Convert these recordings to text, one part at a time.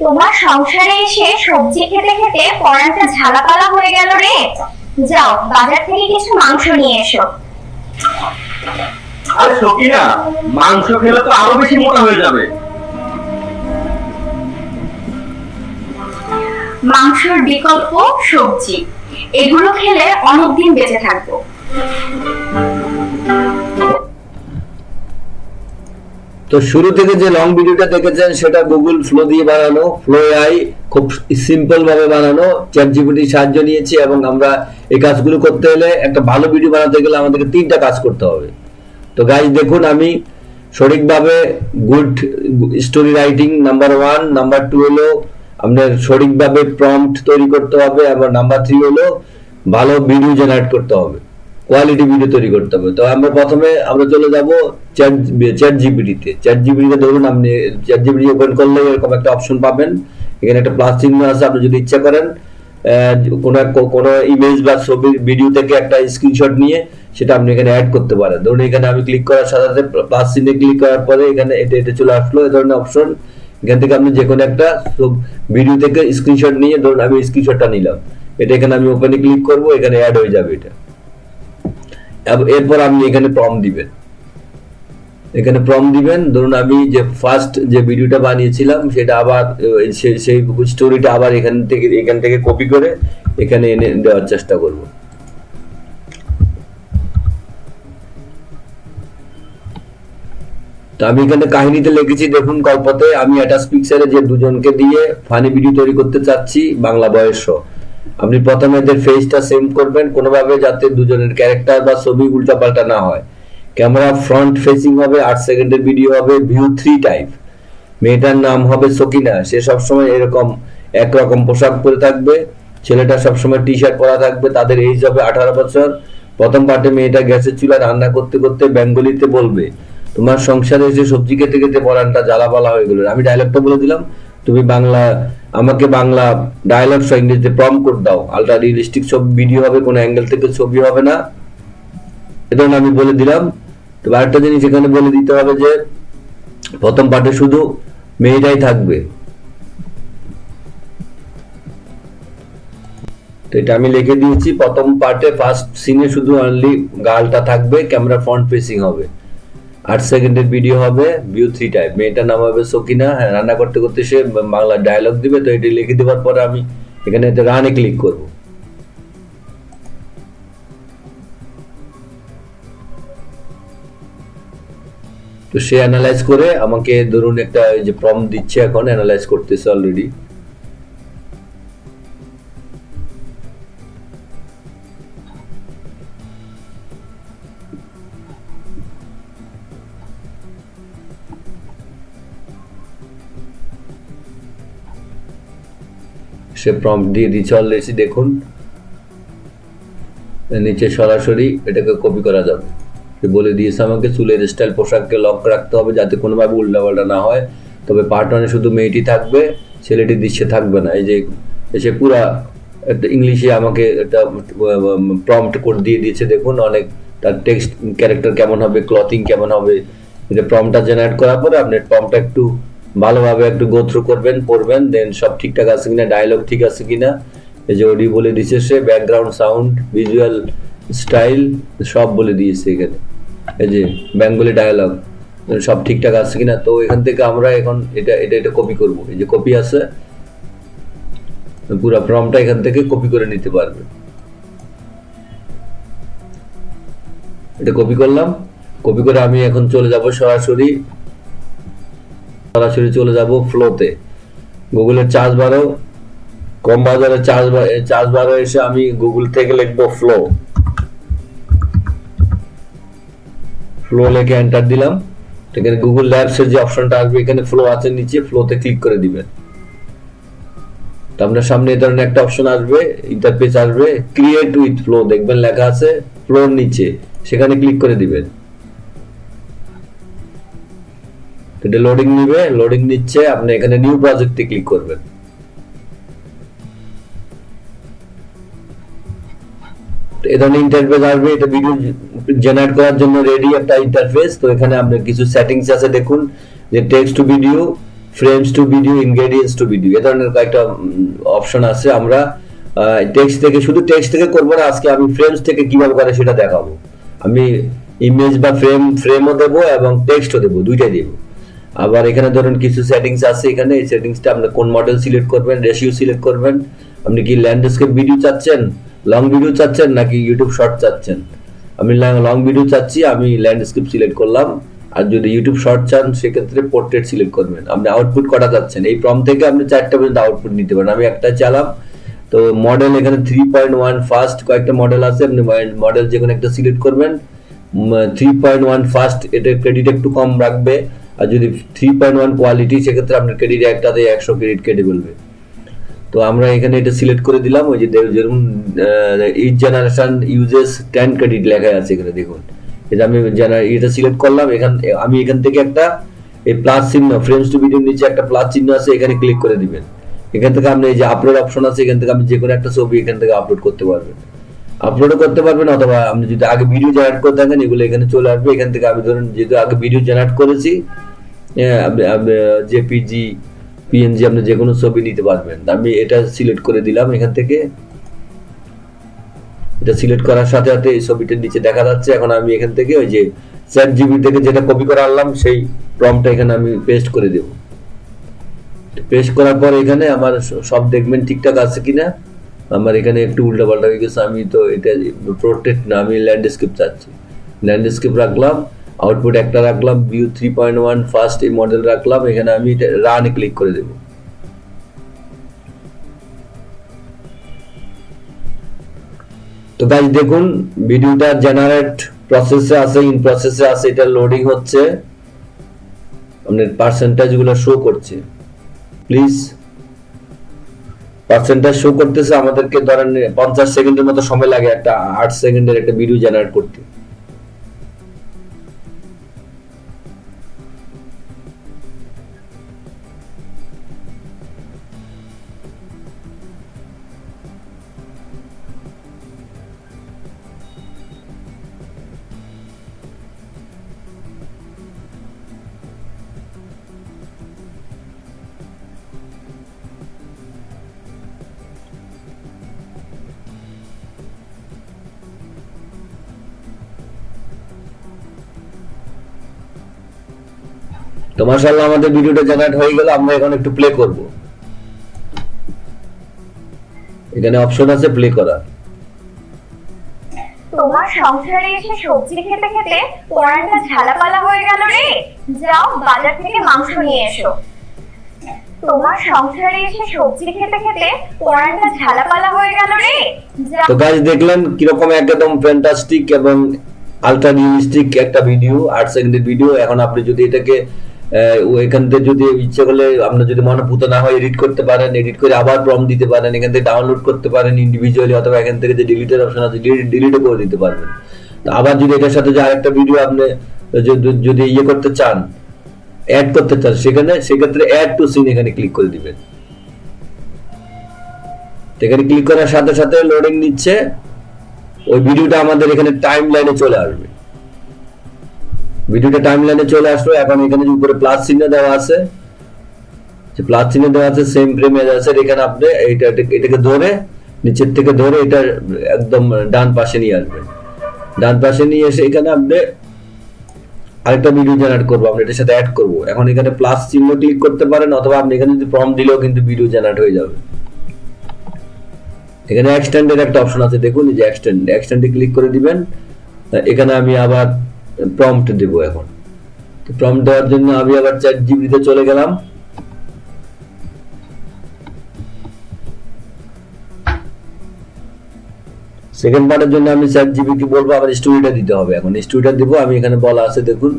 তোমার সংসারে এসে সবজি খেতে খেতে পরানটা ঝালাপালা হয়ে গেল রে। যাও বাজার থেকে কিছু মাংস নিয়ে এসো। আরে সকিনা মাংস খেলে তো আরও বেশি মোটা হয়ে যাবে। মাংসের বিকল্প সবজি। এগুলো খেলে অনেকদিন বেঁচে থাকব। তো শুরু থেকে যে লং ভিডিওটা দেখেছেন, সেটা গুগল ফ্লো দিয়ে বানানো। ফ্লো আই খুব সিম্পল ভাবে বানানো। চ্যাট জিপিটির সাহায্য নিয়েছি এবং আমরা এই কাজগুলো করতে হলে একটা ভালো ভিডিও বানাতে গেলে আমাদেরকে তিনটা কাজ করতে হবে। তো গাইজ দেখুন আমি সঠিকভাবে good story writing number one number two হলো আপনার সঠিকভাবে প্রম্পট তৈরি করতে হবে এবং নাম্বার থ্রি হলো ভালো ভিডিও জেনারেট করতে হবে। কোয়ালিটি ভিডিও তৈরি করতে হবে। তো আমরা প্রথমে আমরা চলে যাব চ্যাট চ্যাট জিপিটিতে চ্যাট জিপিটিতে ধরুন আপনি চ্যাট জিপিটি ওপেন করলে এরকম একটা অপশন পাবেন। এখানে একটা প্লাস চিহ্ন আছে, আপনি যদি ইচ্ছা করেন কোনো কোনো ইমেজ বা ছবি ভিডিও থেকে একটা স্ক্রিনশট নিয়ে সেটা আপনি এখানে অ্যাড করতে পারেন। ধরুন এখানে আমি ক্লিক করার সাথে সাথে প্লাস চিহ্নে ক্লিক করার পরে এখানে এটা এটা চলে আসলো এই ধরনের অপশন এখান থেকে আপনি যে কোনো একটা ভিডিও থেকে স্ক্রিনশট নিয়ে ধরুন আমি স্ক্রিনশটটা নিলাম। এটা এখানে আমি ওপেনে ক্লিক করব, এখানে অ্যাড হয়ে যাবে এটা। এরপর আপনি এখানে প্রম দিবেন। এখানে প্রম দিবেন, ধরুন আমি যে ফার্স্ট যে ভিডিওটা বানিয়েছিলাম, সেটা আবার সেই স্টোরিটা আবার এখান থেকে এখান থেকে কপি করে এখানে এনে দেওয়ার চেষ্টা করব। তো আমি এখানে কাহিনীতে লিখেছি, দেখুন গল্পতে, আমি অ্যাটাচ পিকচারে যে দুজনকে দিয়ে ফানি ভিডিও তৈরি করতে চাচ্ছি, বাংলা বয়স আপনি প্রথমে এদের ফেসটা সেম করবেন, কোনোভাবে যাতে দুজনের ক্যারেক্টার বা ছবি উল্টাপাল্টা না হয়। ক্যামেরা ফ্রন্ট ফেসিং হবে, আট সেকেন্ডের ভিডিও হবে ভিউ থ্রি টাইপ মেয়েটার নাম হবে সকিনা, সে সবসময় এরকম একরকম পোশাক পরে থাকবে। ছেলেটা সবসময় টি শার্ট পরা থাকবে, তাদের এইজ হবে আঠারো বছর। প্রথম পার্টে মেয়েটা গ্যাসের চুলা রান্না করতে করতে বেঙ্গলিতে বলবে, তোমার সংসারে এসে সবজি খেতে খেতে পরানটা জ্বালা বলা হয়ে গেল। আমি ডায়লগটা বলে দিলাম, তুমি বাংলা আমাকে বাংলা ডায়লগ সহ ইংরেজিতে প্রম কোড দাও। আলট্রা রিয়েলিস্টিক সব ভিডিও হবে, কোনো অ্যাঙ্গেল থেকে ছবি হবে না। এটা আমি বলে দিলাম। তো আরেকটা জিনিস এখানে বলে দিতে হবে যে, প্রথম পার্টে শুধু মেয়েটাই থাকবে। তো এটা আমি লিখে দিয়েছি, প্রথম পার্টে ফার্স্ট সিনে শুধু অনলি গালটা থাকবে ক্যামেরা ফ্রন্ট ফেসিং হবে। আট সেকেন্ডের ভিডিও হবে ভিউ থ্রি টাইপ মেয়েটার নাম হবে সকিনা হ্যাঁ রান্না করতে করতে সে বাংলা ডায়লগ দিবে, তো এটি লিখে দেওয়ার পরে আমি এখানে রানে ক্লিক করব। তো সে অ্যানালাইজ করে আমাকে ধরুন একটা যে প্রম দিচ্ছে এখন অ্যানালাইজ করতেছে অলরেডি সে প্রম্পট দিয়ে দিচ্ছে অলরেডি দেখুন। নিচে সরাসরি এটাকে কপি করা যাবে। সে বলে দিয়েছে আমাকে, চুলের স্টাইল পোশাককে লক রাখতে হবে যাতে কোনোভাবে উল্টাপাল্টা না হয়। তবে পার্ট ওয়ানে শুধু মেয়েটি থাকবে, ছেলেটি দৃশ্যে থাকবে না। এই যে এসে পুরা একটা ইংলিশে আমাকে একটা প্রম্পট কোড দিয়ে দিয়েছে, দেখুন, অনেক তার টেক্সট ক্যারেক্টার কেমন হবে ক্লথিং কেমন হবে। এটা প্রম্পটটা জেনারেট করার পরে আপনি প্রম্পটটা একটু ভালোভাবে একটু গো থ্রু করবেন, পড়বেন দেন সব ঠিকঠাক আছে কিনা ডায়লগ ঠিক আছে কিনা, এই যে ওডি বলে দিয়েছে সে ব্যাকগ্রাউন্ড সাউন্ড ভিজুয়াল স্টাইল সব বলে দিয়েছে এখানে। এই যে বেঙ্গলি ডায়ালগ সব ঠিকঠাক আছে কিনা, তো এখান থেকে আমরা এখন এটা এটা এটা কপি করব। এই যে কপি আছে, পুরো ফর্মটা এখান থেকে কপি করে নিতে পারবে। এটা কপি করলাম। কপি করে আমি এখন চলে যাব সরাসরি সরাসরি চলে যাব ফ্লোতে গুগলের চার্জ বারো কম বাজারে চার্জ চার্জ বারো এসে আমি গুগল থেকে লিখব ফ্লো ফ্লো লিখে এন্টার দিলাম। এখানে গুগল ল্যাবস এর যে অপশনটা আসবে, এখানে ফ্লো আছে নিচে ফ্লোতে ক্লিক করে দিবেন আপনার সামনে এই ধরনের একটা অপশন আসবে ইন্টারফেস আসবে ক্রিয়েট উইথ ফ্লো দেখবেন লেখা আছে ফ্লোর নিচে। সেখানে ক্লিক করে দিবেন। এটা লোডিং নিবে লোডিং নিচ্ছে, আপনি এখানে নিউ প্রজেক্টে ক্লিক করবেন। এই ধরনের ইন্টারফেস আসবে, এটা ভিডিও জেনারেট করার জন্য রেডি একটা ইন্টারফেস তো এখানে আপনার কিছু সেটিংস আছে, দেখুন, যে text to video frames to video ingredients to video এ ধরনের কয়েকটা অপশন আছে। আমরা টেক্সট থেকে, শুধু টেক্সট থেকে করব না, আজকে আমি ফ্রেমস থেকে কীভাবে করে সেটা দেখাবো। আমি ইমেজ বা ফ্রেম ফ্রেমও দেবো এবং টেক্সটও দেবো, দুইটাই দেবো। আবার এখানে ধরুন কিছু সেটিংস আছে এখানে, এই সেটিংসটা আপনি কোন মডেল সিলেক্ট করবেন রেশিও সিলেক্ট করবেন। আপনি কি ল্যান্ডস্কেপ ভিডিও চাচ্ছেন লং ভিডিও চাচ্ছেন, নাকি ইউটিউব শর্ট চাচ্ছেন? আমি লং ভিডিও চাচ্ছি, আমি ল্যান্ডস্কেপ সিলেক্ট করলাম। আর যদি ইউটিউব শর্ট চান, সেক্ষেত্রে পোর্ট্রেট সিলেক্ট করবেন। আপনি আউটপুট কটা চাচ্ছেন? এই প্রম থেকে আপনি চারটা পর্যন্ত আউটপুট নিতে পারেন। আমি একটা চালাম। তো মডেল এখানে থ্রি পয়েন্ট ওয়ান ফার্স্ট কয়েকটা মডেল আছে। আপনি মডেল যে কোনো একটা সিলেক্ট করবেন। থ্রি পয়েন্ট ওয়ান ফার্স্ট এটা ক্রেডিট একটু কম রাখবে। আর যদি থ্রি পয়েন্ট ওয়ান কোয়ালিটি সেক্ষেত্রে আপনার ক্রেডিট একটাতে একশো ক্রেডিট কেটে ফেলবে। তো আমরা এখানে এটা সিলেক্ট করে দিলাম, ওই যে যেরকম each generation uses ten credit লেখা আছে এখানে, দেখুন। এটা আমি এটা সিলেক্ট করলাম, এখান আমি এখান থেকে একটা এই প্লাস চিহ্ন ফ্রেমস টু ভিডিওর নিচে একটা প্লাস চিহ্ন আছে, এখানে ক্লিক করে দিবেন। এখান থেকে আপনি এই যে আপলোড অপশন আছে, এখান থেকে আপনি যে কোনো একটা ছবি এখান থেকে আপলোড করতে পারবেন। আপলোডও করতে পারবেন, অথবা আপনি যদি আগে ভিডিও জেনারেট করে থাকেন, এগুলো এখানে চলে আসবে। এখান থেকে আমি ধরুন যেহেতু আগে ভিডিও জেনারেট করেছি জেপিজি পিএনজি আপনি যে কোনো ছবি নিতে পারবেন। আমি এটা সিলেক্ট করে দিলাম এখান থেকে। এটা সিলেক্ট করার সাথে সাথে এই ছবিটার নিচে দেখা যাচ্ছে। এখন আমি এখান থেকে ওই যে চ্যাট জিবি থেকে যেটা কপি করে আনলাম, সেই প্রমটা এখানে আমি পেস্ট করে দেব। পেস্ট করার পর এখানে আমার সব দেখবেন ঠিকঠাক আছে কিনা। আমার এখানে একটু উল্টা পাল্টা হয়ে গেছে, আমি তো এটা প্রোটেক্ট না, আমি ল্যান্ডস্কেপ চাচ্ছি। ল্যান্ডস্কেপ রাখলাম আউটপুট একটা রাখলাম view three point one first এই মডেল রাখলাম, এখানে আমি রানে ক্লিক করে দেবো। তো গাইজ দেখুন ভিডিওটা জেনারেট প্রসেসে আছে ইন প্রসেসে আছে, এটা লোডিং হচ্ছে। আপনার পার্সেন্টেজগুলো শো করছে। প্লিজ পার্সেন্টেজ শো করতেছে, আমাদেরকে ধরেন পঞ্চাশ সেকেন্ডের মতো সময় লাগে একটা আট সেকেন্ডের একটা ভিডিও জেনারেট করতে। তো মাশাআল্লাহ আমাদের ভিডিওটা জেনারেট হয়ে গেল আমরা এখন একটু প্লে করব। এখানে অপশন আছে প্লে করার। তোমার সংসারে এসে সবজি খেতে খেতে পরানটা ঝালাপালা হয়ে গেল রে। যাও বাজার থেকে মাংস নিয়ে এসো। তোমার সংসারে এসে সবজি খেতে খেতে ঝালাপালা হয়ে গেল রে। তো গাইজ দেখলেন কীরকম একদম ফ্যান্টাস্টিক এবং আলট্রা রিয়েলিস্টিক একটা ভিডিও আট সেকেন্ডের ভিডিও এখন আপনি যদি এটাকে এখান থেকে যদি ইচ্ছে করলে আপনার যদি মনে পুতো না হয় এডিট করতে পারেন এডিট করে আবার প্রম দিতে পারেন, এখান থেকে ডাউনলোড করতে পারেন ইন্ডিভিজুয়ালি অথবা এখান থেকে যে ডিলিটের অপশন আছে ডিলিটও করে দিতে পারবেন। আবার যদি এটার সাথে যে আরেকটা ভিডিও আপনি যদি- ইয়ে করতে চান অ্যাড করতে চান, সেখানে, সেক্ষেত্রে অ্যাড টু সিন এখানে ক্লিক করে দিবেন। এখানে ক্লিক করার সাথে সাথে লোডিং নিচ্ছে, ওই ভিডিওটা আমাদের এখানে টাইম লাইনে চলে আসবে। ভিডিওটা টাইম লাইনে চলে আসলো। এখন এখানে যে উপরে প্লাস চিহ্ন দেওয়া আছে, যে প্লাস চিহ্ন দেওয়া আছে সেম ফ্রেমে আছে। এখানে আপনি এইটা এটাকে ধরে, নিচের থেকে ধরে এটা একদম ডান পাশে নিয়ে আসবেন। ডান পাশে নিয়ে এসে এখানে আপনি আরেকটা ভিডিও জেনারেট করব। আমরা এটার সাথে অ্যাড করব। এখন এখানে প্লাস চিহ্ন ক্লিক করতে পারেন, অথবা আপনি এখানে যদি ফর্ম দিলেও কিন্তু ভিডিও জেনারেট হয়ে যাবে। এখানে এক্সটেন্ডের একটা অপশন আছে। দেখুন যে এক্সটেন্ড এক্সটেন্ডে ক্লিক করে দিবেন। এখানে আমি আবার প্রম্পট দেব এখন। তো প্রম্পট দেওয়ার জন্য আমি আবার চ্যাট জিবিতে চলে গেলাম। সেকেন্ড পার্টের জন্য আমি চ্যাট জিবি কি বলব, আবার স্টোরিটা দিতে হবে এখন। স্টোরিটা দেবো, আমি এখানে বলা আছে, দেখুন।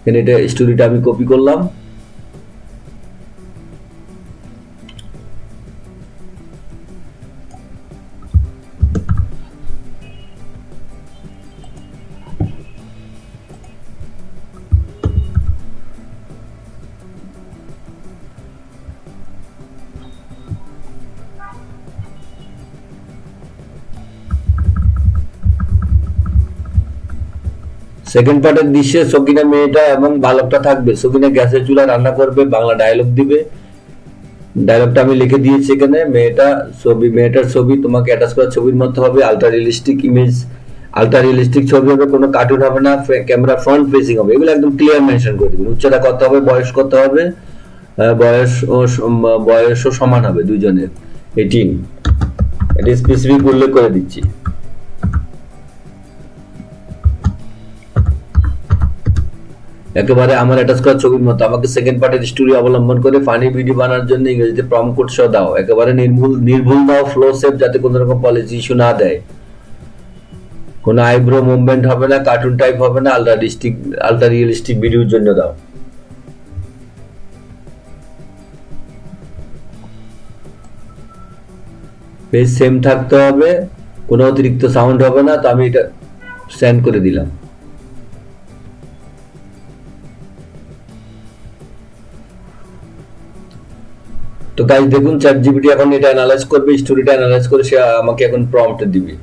এখানে এটা স্টোরিটা আমি কপি করলাম। সেকেন্ড পার্টের দৃশ্যে সকিনা মেয়েটা এবং বালকটা থাকবে। সকিনা গ্যাসের চুলা রান্না করবে, বাংলা ডায়লগ দিবে। ডায়লগটা আমি লিখে দিয়েছি এখানে, মেয়েটা ছবি, মেয়েটার ছবি তোমাকে অ্যাটাচ করা ছবির মধ্যে হবে ultra realistic image ultra realistic ছবি হবে, কোনো কার্টুন হবে না ক্যামেরা ফ্রন্ট ফেসিং হবে। এগুলো একদম ক্লিয়ার মেনশন করে দিবেন উচ্চতা কত হবে, বয়স কত হবে? বয়স ও বয়সও সমান হবে দুজনের এইটিন এটি স্পেসিফিক উল্লেখ করে দিচ্ছি। একেবারে আমার অ্যাটাচ করা ছবির মতো আমাকে সেকেন্ড পার্টের স্টোরি অবলম্বন করে ফানি ভিডিও বানানোর জন্য ইংরেজিতে প্রম কোড সহ দাও। একেবারে নির্ভুল নির্ভুল দাও ফ্লো সেভ যাতে কোনো রকম পলিসি ইস্যু না দেয়। কোনো আইব্রো মুভমেন্ট হবে না কার্টুন টাইপ হবে না আলট্রা রিস্টিক আলট্রা রিয়েলিস্টিক ভিডিওর জন্য দাও। পেজ সেম থাকতে হবে, কোনো অতিরিক্ত সাউন্ড হবে না, তো আমি এটা সেন্ড করে দিলাম। গাইজ দেখুন চ্যাট জিপিটি এখন এটা অ্যানালাইজ করবে স্টোরিটা অ্যানালাইজ করে সে আমাকে এখন প্রম্পট দিবে।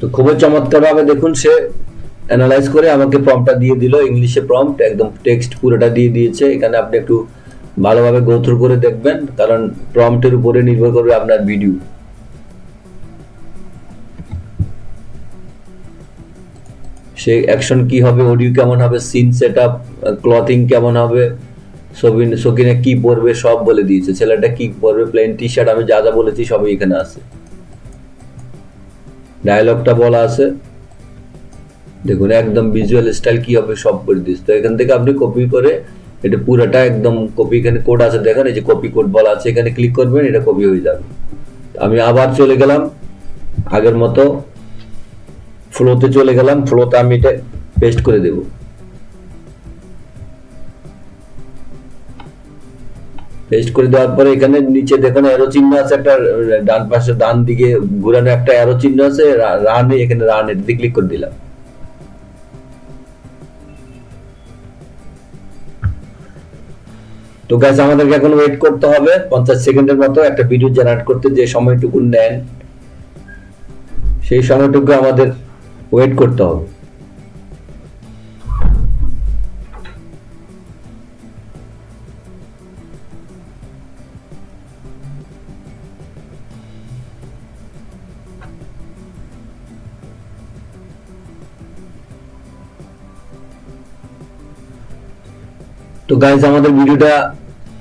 তো খুবই চমৎকার ভাবে দেখুন, সে অ্যানালাইজ করে আমাকে প্রম্পটটা দিয়ে দিল ইংলিশে প্রম্পট একদম টেক্সট পুরোটা দিয়ে দিয়েছে। এখানে আপনি একটু ভালোভাবে গো থ্রু করে দেখবেন, কারণ প্রম্পটের উপরে নির্ভর করবে আপনার ভিডিও সে অ্যাকশন কি হবে অডিও কেমন হবে সিন সেট আপ ক্লথিং কেমন হবে, সবিন, সকিনে কি পরবে, সব বলে দিয়েছে। ছেলেটা কি পরবে প্লেন টি শার্ট আমি যা যা বলেছি সবই এখানে আছে। ডায়লগটা বলা আছে। দেখুন, একদম ভিজুয়াল স্টাইল কি হবে, সব করে দিচ্ছে তো এখান থেকে আপনি কপি করে এটা পুরোটা একদম কপি, এখানে কোড আছে, দেখেন, এই যে কপি কোড বলা আছে, এখানে ক্লিক করবেন, এটা কপি হয়ে যাবে। আমি আবার চলে গেলাম, আগের মতো ফ্লোতে চলে গেলাম ফ্লোতে আমি এটা পেস্ট করে দেব। পেস্ট করে দেওয়ার পরে এখানে নিচে দেখেন অ্যারো চিহ্ন আছে, একটা, ডান পাশে, ডান দিকে ঘুরানো একটা অ্যারো চিহ্ন আছে রান এখানে রান এটাতে ক্লিক করে দিলাম। তো গাছ আমাদেরকে এখন ওয়েট করতে হবে। পঞ্চাশ সেকেন্ডের মতো একটা ভিডিও জেনারেট করতে যে সময়টুকু নেন, সেই সময়টুকু আমাদের ওয়েট করতে হবে। তো গাইজ আমাদের ভিডিওটা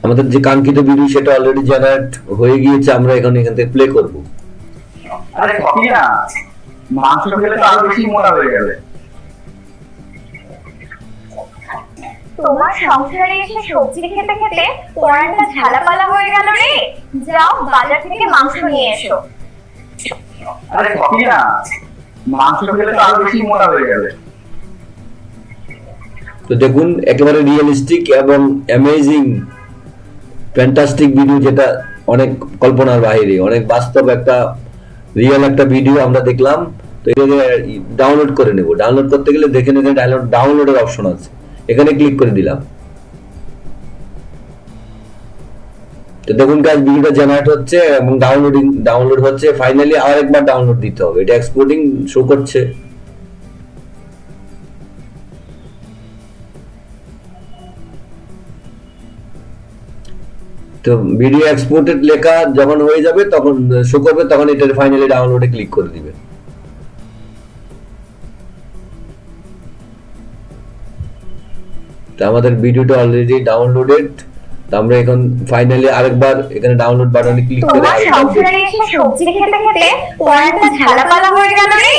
আমাদের যে কাঙ্ক্ষিত ভিডিও সেটা অলরেডি জেনারেট হয়ে গিয়েছে আমরা এখন এখান থেকে প্লে করব। আরে কপি না মাংস খেলে তো আরও বেশি মোটা হয়ে যাবে। তোমার সংসারে এসে সবজি খেতে খেতে ঝালাপালা হয়ে গেল রে। যাও বাজার থেকে মাংস নিয়ে এসো। আরে কপি না মাংস খেলে তো আরও বেশি মোটা হয়ে যাবে। তো দেখুন একেবারে রিয়েলিস্টিক এবং অ্যামেজিং ফ্যান্টাস্টিক ভিডিও যেটা অনেক কল্পনার বাইরে, অনেক বাস্তব একটা রিয়েল একটা ভিডিও আমরা দেখলাম, তো এটাকে ডাউনলোড করে নেব। ডাউনলোড করতে গেলে দেখে এখানে ডাউনলোড ডাউনলোডের অপশন আছে। এখানে ক্লিক করে দিলাম। তো দেখুন কাজ ভিডিওটা জেনারেট হচ্ছে এবং ডাউনলোডিং ডাউনলোড হচ্ছে। ফাইনালি আরেকবার ডাউনলোড দিতে হবে। এটা এক্সপোর্টিং শো করছে। তো ভিডিও এক্সপোর্টেড লেখা যখন হয়ে যাবে তখন শো করবে তখন এটা ফাইনালি ডাউনলোডে ক্লিক করে দিবে। তো আমাদের ভিডিওটা অলরেডি ডাউনলোডেড তো আমরা এখন ফাইনালি আরেকবার এখানে ডাউনলোড বাটনে ক্লিক করে তোমার আরেকবার সংসারে এসে সবজি খেতে খেতে ঝালাপালা হয়ে গেল রে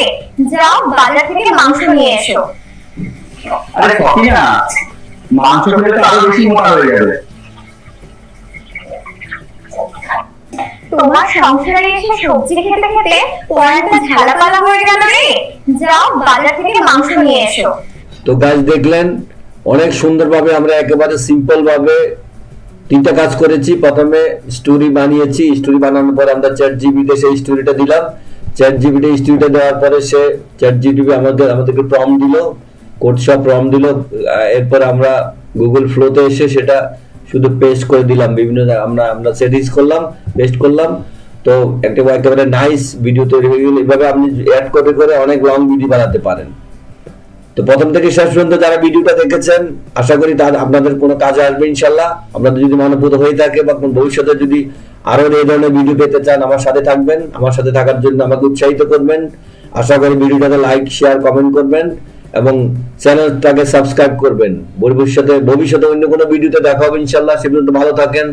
যাও বাজার থেকে মাংস নিয়ে এসো। আরে না? মাংস খেলে তো আরও বেশি মোটা হয়ে যাবে। তোমার সংসারে এসে সবজি খেতে খেতে পরানটা ঝালাপালা হয়ে গেল রে। যাও বাজার থেকে মাংস নিয়ে এসো। তো গাছ দেখলেন, অনেক সুন্দরভাবে আমরা একেবারে সিম্পল ভাবে তিনটা কাজ করেছি। প্রথমে স্টোরি বানিয়েছি। স্টোরি বানানোর পর আমরা চ্যাট জিবিতে সেই স্টোরিটা দিলাম। চ্যাট জিবিতে স্টোরিটা দেওয়ার পরে সে চ্যাট জিবি আমাদের, আমাদেরকে প্রম দিল। কোড সব রম দিল। এরপর আমরা গুগল ফ্লোতে এসে সেটা শুধু পেস্ট করে দিলাম, বিভিন্ন আমরা আমরা সেটিংস করলাম পেস্ট করলাম। তো একটা একেবারে নাইস ভিডিও তৈরি হয়ে গেল। এভাবে আপনি অ্যাড করে করে অনেক লং ভিডিও বানাতে পারেন। তো প্রথম থেকে শেষ পর্যন্ত যারা ভিডিওটা দেখেছেন, আশা করি তার আপনাদের কোনো কাজে আসবে ইনশাল্লাহ। আপনাদের যদি মনোভূত হয়ে থাকে বা কোনো ভবিষ্যতে যদি আরও এই ধরনের ভিডিও পেতে চান, আমার সাথে থাকবেন। আমার সাথে থাকার জন্য আমাকে উৎসাহিত করবেন। আশা করি ভিডিওটাকে লাইক শেয়ার কমেন্ট করবেন। এবং চ্যানেলটাকে সাবস্ক্রাইব করবেন। ভবিষ্যতে ভবিষ্যতে অন্য কোনো ভিডিওতে দেখা হবে ইনশাল্লাহ। সে পর্যন্ত ভালো থাকেন।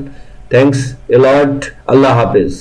থ্যাংকস এ লট আল্লাহ হাফেজ।